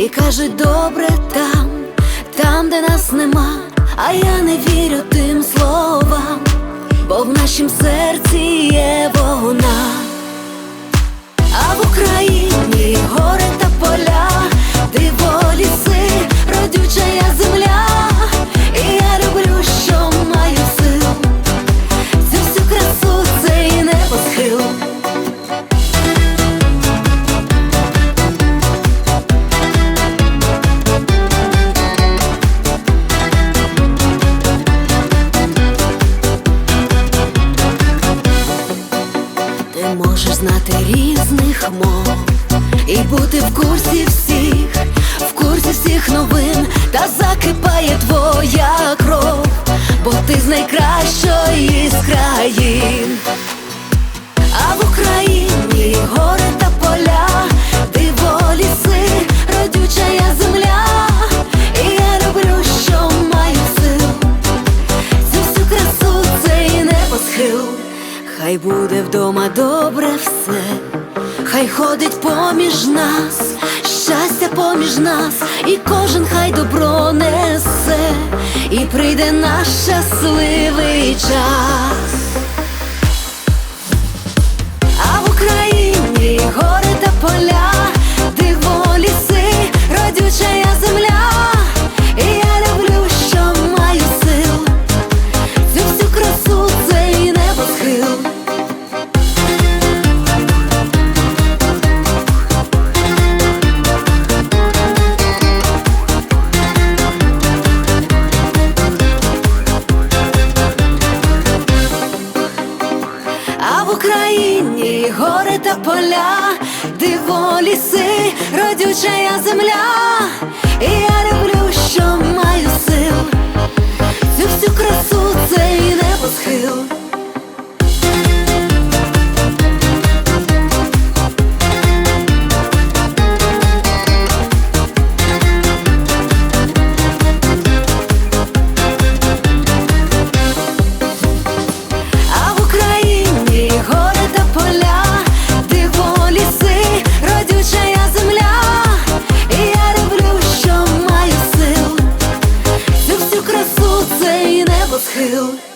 і кажуть, добре там, там, де нас нема, а я не вірю тим словам, бо в нашім серці є вона. Можеш знати різних мов і бути в курсі всіх, в курсі всіх новин, та закипає твоя кров, бо ти з найкращої з країн. Хай буде вдома добре все, хай ходить поміж нас, щастя поміж нас, і кожен хай добро несе, і прийде наш щасливий час. Гори та поля, диво ліси, родюча я земля, till